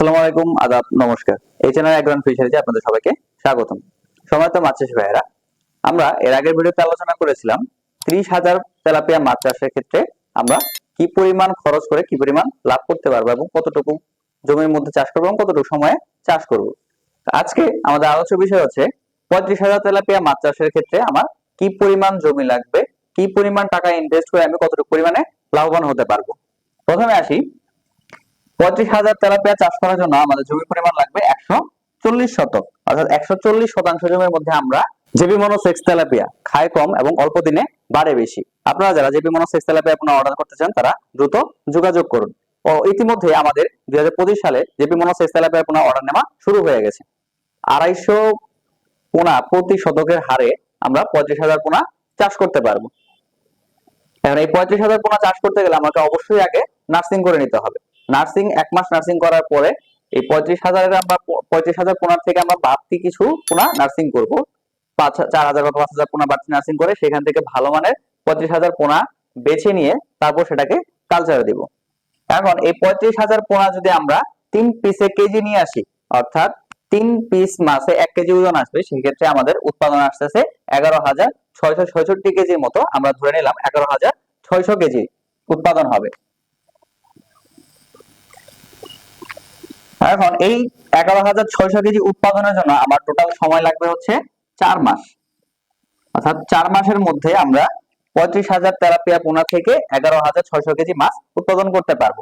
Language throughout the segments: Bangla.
আসসালামু আলাইকুম, আদাব, নমস্কার। এই চ্যানেল ফিশারিতে আপনাদের সবাইকে স্বাগতম। মাছ ভাইয়েরা, আমরা এর আগের ভিডিওতে আলোচনা করেছিলাম ত্রিশ হাজার তেলাপিয়া মাছ চাষের ক্ষেত্রে আমরা কি পরিমাণ খরচ করে কি পরিমাণ লাভ করতে পারব এবং কতটুকু জমির মধ্যে চাষ করব এবং কতটুকু সময়ে চাষ করব। আজকে আমাদের আলোচ্য বিষয় হচ্ছে পঁয়ত্রিশ হাজার তেলাপিয়া মাছ চাষের ক্ষেত্রে আমার কি পরিমাণ জমি লাগবে, কি পরিমাণ টাকা ইনভেস্ট করে আমি কতটুকু পরিমাণে লাভবান হতে পারব। প্রথমে আসি পঁয়ত্রিশ হাজার তেলাপিয়া চাষ করার জন্য আমাদের জমির পরিমাণ লাগবে একশো চল্লিশ শতক। অর্থাৎ একশো চল্লিশ শতাংশ জমির মধ্যে আমরা জেবি মনোসেক্স তেলাপিয়া খায় কম এবং অল্প দিনে বাড়ে বেশি। আপনারা যারা জেবি মনোসেক্স তেলাপিয়া আপনারা অর্ডার করতে চান, তারা দ্রুত যোগাযোগ করুন। ও ইতিমধ্যে আমাদের দুই হাজার সালে জেপি মনোসেক্স তেলাপিয়া পোনা অর্ডার নেওয়া শুরু হয়ে গেছে। আড়াইশো পোনা প্রতি শতকের হারে আমরা পঁয়ত্রিশ হাজার পোনা চাষ করতে পারব। এখন এই পঁয়ত্রিশ হাজার পোনা চাষ করতে গেলে আমাকে অবশ্যই আগে নার্সিং করে নিতে হবে। নার্সিং এক মাস নার্সিং করার পরে এই পঁয়ত্রিশ হাজারের আমরা পঁয়ত্রিশ হাজার পোনার থেকে আমরা বাড়তি কিছু পোনা নার্সিং করব। পাঁচ চার হাজার বা পাঁচ হাজার পোনা বাড়তি নার্সিং করে সেখান থেকে ভালো মানের পঁয়ত্রিশ হাজার পোনা বেছে নিয়ে তারপর সেটাকে কালচারে দিব। এখন এই পঁয়ত্রিশ হাজার পোনা যদি আমরা তিন পিসে কেজি নিয়ে আসি, অর্থাৎ তিন পিস মাসে এক কেজি ওজন আসবে, সেক্ষেত্রে আমাদের উৎপাদন আসতেছে এগারো হাজার ছয়শো ছয়ষট্টি কেজির মতো। আমরা ধরে নিলাম এগারো হাজার ছয়শো কেজি উৎপাদন হবে। এখন এই এগারো হাজার ছয়শো কেজি উৎপাদনের জন্য আমার টোটাল সময় লাগবে হচ্ছে চার মাস। অর্থাৎ চার মাসের মধ্যে আমরা পঁয়ত্রিশ হাজার তেলাপিয়া পোনা থেকে এগারো হাজার ছয়শো কেজি মাছ উৎপাদন করতে পারব।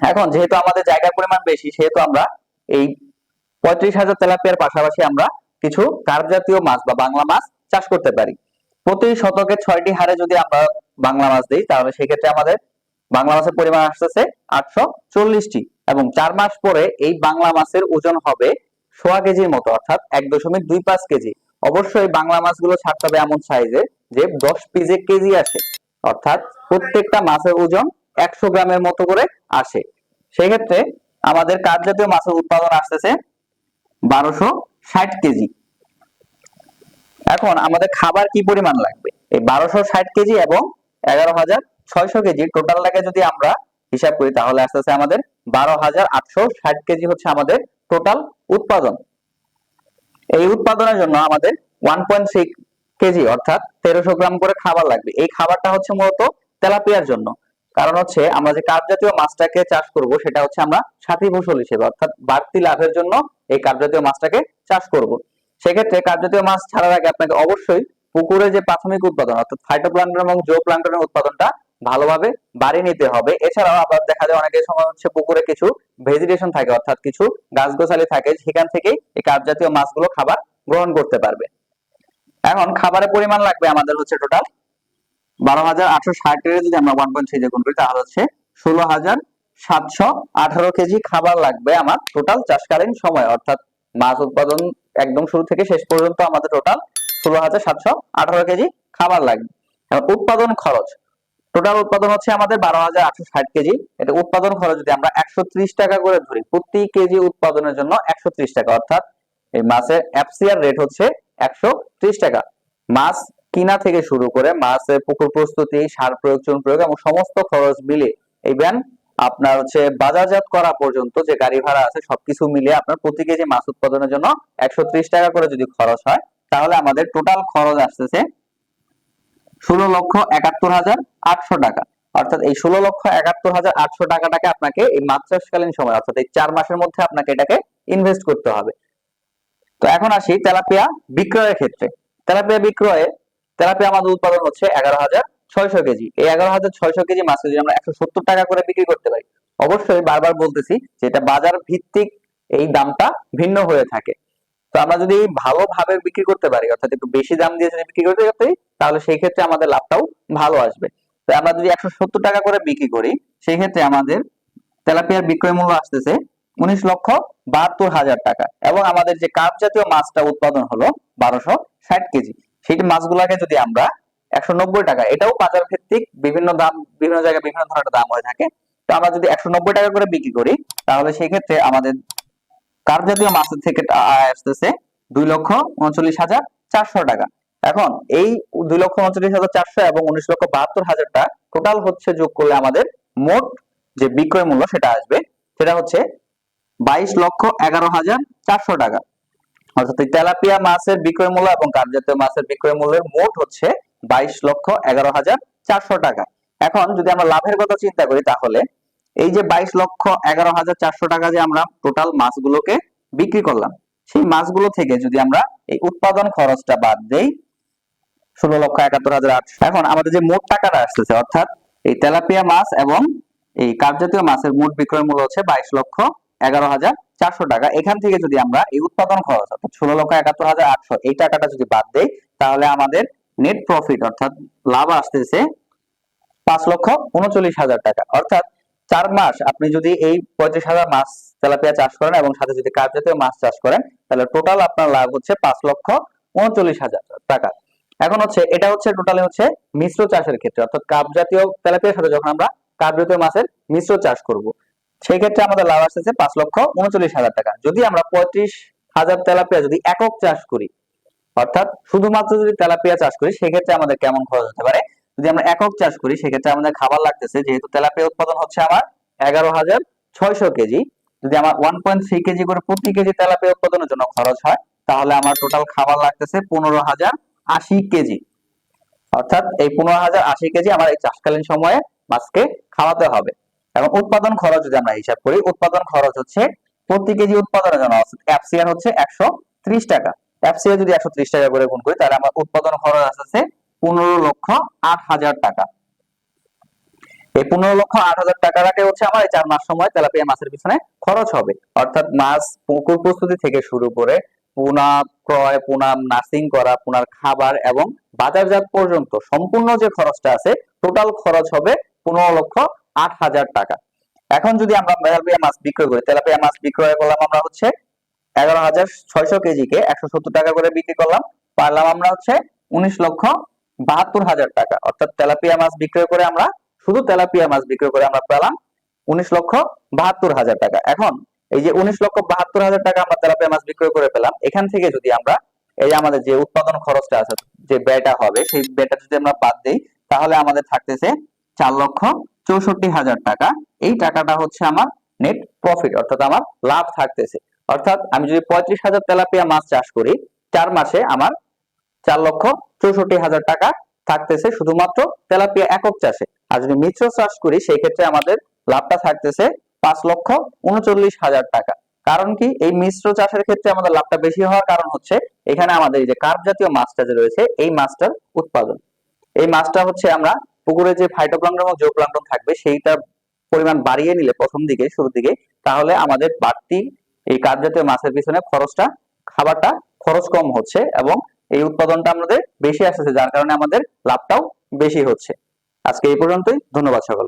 এখন যেহেতু আমাদের জায়গার পরিমাণ বেশি, সেহেতু আমরা এই পঁয়ত্রিশ হাজার তেলাপিয়ার পাশাপাশি আমরা কিছু কার্প জাতীয় মাছ বা বাংলা মাছ চাষ করতে পারি। প্রতি শতকে ছয়টি হারে যদি আমরা বাংলা মাছ দিই, তাহলে সেক্ষেত্রে আমাদের বাংলা মাছের পরিমাণ আসতেছে আটশো চল্লিশটি এবং চার মাস পরে এই বাংলা মাছের ওজন হবে সোয়া কেজির মতো, অর্থাৎ এক দশমিক দুই পাঁচ কেজি। অবশ্যই বাংলা মাছগুলো ছাড়তে হবে এমন সাইজে যে দশ পিজে কেজি আসে, অর্থাৎ প্রত্যেকটা মাছের ওজন একশো গ্রামের মতো করে আসে। সেক্ষেত্রে আমাদের কাঠ জাতীয় মাছের উৎপাদন আসতেছে বারোশো ষাট কেজি। এখন আমাদের খাবার কি পরিমাণ লাগবে? এই বারোশো ষাট কেজি এবং এগারো হাজার ছয়শো কেজি টোটালটাকে যদি আমরা হিসাব করি, তাহলে আসতেছে আমাদের বারো হাজার আটশো ষাট কেজি হচ্ছে আমাদের টোটাল উৎপাদন। এই উৎপাদনের জন্য আমাদের ওয়ান পয়েন্ট সিক্স কেজি অর্থাৎ তেরোশো গ্রাম করে খাবার লাগবে। এই খাবারটা হচ্ছে মূলত তেলাপিয়ার জন্য। কারণ হচ্ছে আমরা যে কাপ জাতীয় মাছটাকে চাষ করব, সেটা হচ্ছে আমরা সাথী ফসল হিসেবে, অর্থাৎ বাড়তি লাভের জন্য এই কাপ জাতীয় মাছটাকে চাষ করব। সেক্ষেত্রে কাপ জাতীয় মাছ ছাড়ার আগে আপনাকে অবশ্যই পুকুরে যে প্রাথমিক উৎপাদন, অর্থাৎ ফাইটোপ্লান্টন এবং জো প্লান্টনের উৎপাদনটা ভালোভাবে বাড়িয়ে নিতে হবে। এছাড়াও আবার দেখা যায় অনেকের সময় হচ্ছে পুকুরে কিছু ভেজিটেশন থাকে, অর্থাৎ কিছু গাছগোছালি থাকে, সেখান থেকেই এই কাপ জাতীয় মাছগুলো খাবার গ্রহণ করতে পারবে। এখন খাবারের পরিমাণ লাগবে আমাদের হচ্ছে টোটাল বারো হাজার আটশো ষাটের যদি আমরা ওয়ান পয়েন্ট থ্রি গুণ করি, তাহলে হচ্ছে ষোলো হাজার সাতশো আঠারো কেজি খাবার লাগবে আমার টোটাল চাষকালীন সময়। অর্থাৎ মাছ উৎপাদন একদম শুরু থেকে শেষ পর্যন্ত আমাদের টোটাল ষোলো হাজার সাতশো আঠারো কেজি খাবার লাগবে। উৎপাদন খরচ। টোটাল উৎপাদন হচ্ছে আমাদের বারো হাজার আটশো ষাট কেজি। এটা উৎপাদন খরচ যদি আমরা একশো ত্রিশ টাকা করে ধরি, প্রতি কেজি উৎপাদনের জন্য একশো ত্রিশ টাকা। অর্থাৎ এই মাছের এফসিআর রেট হচ্ছে একশো ত্রিশ টাকা। মাছ কিনা থেকে শুরু করে মাছের পুকুর প্রস্তুতি, সার প্রয়োগ, চুন প্রয়োগ এবং সমস্ত খরচ মিলে এই ব্যান আপনার হচ্ছে বাজারজাত করা পর্যন্ত যে গাড়ি ভাড়া আছে সবকিছু মিলিয়ে আপনার প্রতি কেজি মাছ উৎপাদনের জন্য একশো ত্রিশ টাকা করে যদি খরচ হয়, তাহলে আমাদের টোটাল খরচ আসতেছে ষোলো লক্ষ একাত্তর হাজার আটশো টাকা। অর্থাৎ এই ষোলো লক্ষ একাত্তর হাজার আটশো টাকাটাকে আপনাকে এই মাছ সময়, অর্থাৎ এই চার মাসের মধ্যে আপনাকে এটাকে ইনভেস্ট করতে হবে। তো এখন আসি তেলাপিয়া বিক্রয়ের ক্ষেত্রে। তেলাপিয়া বিক্রয়ে, তেলাপিয়া আমাদের উৎপাদন হচ্ছে এগারো হাজার ছয়শো কেজি। এই এগারো হাজার ছয়শো কেজি মাছ যদি আমরা একশো সত্তর টাকা করে বিক্রি করতে পারি, অবশ্যই বারবার বলতেছি যে এটা বাজার ভিত্তিক এই দামটা ভিন্ন হয়ে থাকে। তো আমরা যদি ভালোভাবে বিক্রি করতে পারি, অর্থাৎ একটু বেশি দাম দিয়ে যদি বিক্রি করতে পারি তাহলে সেই ক্ষেত্রে আমাদের লাভটাও ভালো আসবে। তো আমরা যদি একশো সত্তর টাকা করে বিক্রি করি, সেই ক্ষেত্রে আমাদের তেলাপিয়ার বিক্রয় মূল্য আসতেছে উনিশ লক্ষ বাহাত্তর হাজার টাকা এবং আমাদের যে কাপ জাতীয় মাছটা উৎপাদন হলো বারোশো ষাট কেজি, সেই মাছগুলাকে যদি আমরা একশো নব্বই টাকা, এটাও বাজার ভিত্তিক বিভিন্ন দাম, বিভিন্ন জায়গায় বিভিন্ন ধরনের দাম হয়ে থাকে। তো আমরা যদি একশো নব্বই টাকা করে বিক্রি করি, তাহলে সেই ক্ষেত্রে আমাদের কার্প জাতীয় মাছের থেকে আসতেছে দুই লক্ষ উনচল্লিশ হাজার চারশো টাকা। এখন এই দুই লক্ষ উনচল্লিশ হাজার চারশো এবং উনিশ লক্ষ বাহাত্তর হাজারটা টোটাল হচ্ছে যোগ করলে আমাদের মোট যে বিক্রয় মূল্য সেটা আসবে, সেটা হচ্ছে বাইশ লক্ষ এগারো হাজার চারশো টাকা। অর্থাৎ তেলাপিয়া মাছের বিক্রয় মূল্য এবং কার্যজাতীয় মাছের বিক্রয় মূল্যের মোট হচ্ছে বাইশ লক্ষ এগারো হাজার চারশো টাকা। এখন যদি আমরা লাভের কথা চিন্তা করি, তাহলে এই যে বাইশ লক্ষ এগারো হাজার চারশো টাকা যে আমরা টোটাল মাছগুলোকে বিক্রি করলাম, সেই মাছগুলো থেকে যদি আমরা এই উৎপাদন খরচটা বাদ দেই ষোলো লক্ষ একাত্তর হাজার আটশো। এখন আমাদের যে মোট টাকাটা আসতেছে, অর্থাৎ এই তেলাপিয়া মাছ এবং এই কার্পজাতীয় মাছের মোট বিক্রয় মূল্য হচ্ছে বাইশ লক্ষ এগারো হাজার চারশো টাকা। এখান থেকে যদি আমরা এই উৎপাদন খরচ, অর্থাৎ ষোলো লক্ষ একাত্তর হাজার আটশো, এই টাকাটা যদি বাদ দেই, তাহলে আমাদের নেট প্রফিট অর্থাৎ লাভ আসতেছে পাঁচ লক্ষ উনচল্লিশ হাজার টাকা। অর্থাৎ চার মাস আপনি যদি এই পঁয়ত্রিশ হাজার মাছ তেলাপিয়া চাষ করেন এবং সাথে যদি কার্প মাছ চাষ করেন, তাহলে টোটাল আপনার লাভ হচ্ছে পাঁচ লক্ষ উনচল্লিশ হাজার টাকা। এখন হচ্ছে, এটা হচ্ছে টোটালি হচ্ছে মিশ্র চাষের ক্ষেত্রে, অর্থাৎ কাপ জাতীয় তেলাপিয়ার সাথে যখন আমরা কাপ জাতীয় মাছের মিশ্র চাষ করব, সেই ক্ষেত্রে আমাদের লাভ আসতেছে পাঁচ লক্ষ উনচল্লিশ হাজার টাকা। যদি আমরা পঁয়ত্রিশ হাজার তেলাপিয়া যদি একক চাষ করি, অর্থাৎ শুধুমাত্র যদি তেলাপিয়া চাষ করি, সেক্ষেত্রে আমাদের কেমন খরচ হতে পারে? যদি আমরা একক চাষ করি, সেক্ষেত্রে আমাদের খাবার লাগতেছে, যেহেতু তেলাপিয়া উৎপাদন হচ্ছে আমার এগারো হাজার ছয়শো কেজি, যদি আমার ওয়ান পয়েন্ট থ্রি কেজি করে প্রতি কেজি তেলাপিয়া উৎপাদনের জন্য খরচ হয়, তাহলে আমার টোটাল খাবার লাগতেছে পনেরো হাজার আশি কেজি। অর্থাৎ এই পনেরো হাজার আশি কেজি আমার এই চাষকালীন সময়ে মাছকে খাওয়াতে হবে। এবং উৎপাদন খরচ যদি আমরা হিসাব করি, উৎপাদন খরচ হচ্ছে প্রতি কেজি উৎপাদনের জন্য এফসিআর হচ্ছে একশো ত্রিশ টাকা। এফসিআর যদি একশো ত্রিশ টাকা করে গুণ করি, তাহলে আমার উৎপাদন খরচ আসছে পনেরো লক্ষ আট হাজার টাকা। এই পনেরো লক্ষ আট হাজার টাকা টাকাটাকে হচ্ছে আমার এই চার মাস সময়, তেলাপিয়া মাছের পিছনে খরচ হবে। অর্থাৎ মাছ পুকুর প্রস্তুতি থেকে শুরু করে পোনা ক্রয় পোনা নার্সিং করা, পোনার খাবার এবং বাজারজাত পর্যন্ত সম্পূর্ণ যে খরচটা আছে টোটাল খরচ হবে পনেরো লক্ষ আট হাজার টাকা। এখন যদি আমরা তেলাপিয়া মাছ বিক্রয় করি, তেলাপিয়া মাছ বিক্রয় করলাম আমরা হচ্ছে এগারো হাজার ছয়শো কেজিকে একশো সত্তর টাকা করে বিক্রি করলাম। পারলাম আমরা হচ্ছে উনিশ লক্ষ বাহাত্তর হাজার টাকা। অর্থাৎ তেলাপিয়া মাছ বিক্রয় করে আমরা, শুধু তেলাপিয়া মাছ বিক্রয় করে আমরা পেলাম উনিশ লক্ষ বাহাত্তর হাজার টাকা। এখন এই যে উনিশ লক্ষ বাহাত্তর হাজার টাকা আমরা তেলাপিয়া মাছ বিক্রয় করে পেলাম, এখান থেকে যদি আমরা এই যে আমাদের যে উৎপাদন খরচটা আছে, যে ব্যয়টা হবে, সেই ব্যয়টা যদি আমরা বাদ দিই, তাহলে আমাদের থাকতেছে চার লক্ষ চৌষট্টি হাজার টাকা। এই টাকাটা হচ্ছে আমার নেট প্রফিট অর্থাৎ আমার লাভ থাকতেছে। অর্থাৎ আমি যদি পঁয়ত্রিশ হাজার তেলাপিয়া মাছ চাষ করি, চার মাসে আমার চার লক্ষ চৌষট্টি হাজার টাকা থাকতেছে শুধুমাত্র তেলাপিয়া একক চাষে। আর যদি মিশ্র চাষ করি, সেই ক্ষেত্রে আমাদের লাভটা থাকতেছে পাঁচ লক্ষ উনচল্লিশ হাজার টাকা। কারণ কি? এই মিশ্র চাষের ক্ষেত্রে আমাদের লাভটা বেশি হওয়ার কারণ হচ্ছে, এখানে আমাদের যে কার্প জাতীয় মাছটা যে রয়েছে, এই মাছটার উৎপাদন। এই মাছটা হচ্ছে আমরা পুকুরে যে ফাইটোপ্লাঙ্কটন এবং জোপ্লাঙ্কটন থাকবে, সেইটার পরিমাণ বাড়িয়ে নিলে প্রথম দিকে, শুরুর দিকে, তাহলে আমাদের বাড়তি এই কার্প জাতীয় মাছের পিছনে খরচটা, খাবারটা খরচ কম হচ্ছে এবং এই উৎপাদনটা আমাদের বেশি আসতেছে যার কারণে আমাদের লাভটাও বেশি হচ্ছে। আজকে এই পর্যন্তই, ধন্যবাদ সকল